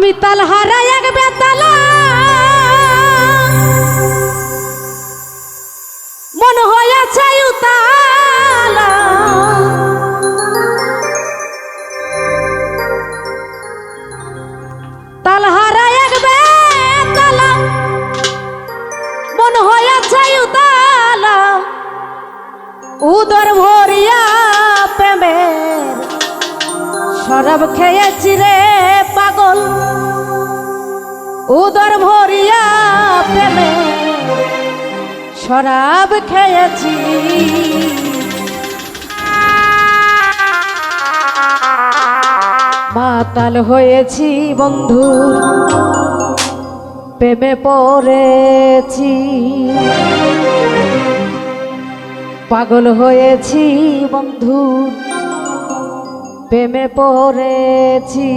আমি তাল হারাই এক বেতালা। মন হয়েছে উদর ভরিয়া প্রেমের শরাব খেয়েছি রে। শরাব খেয়েছি। মাতাল হয়েছি বন্ধু প্রেমে পড়েছি। পাগল হয়েছি বন্ধু প্রেমে পড়েছি।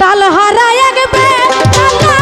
তাল হারা এক বেতালা,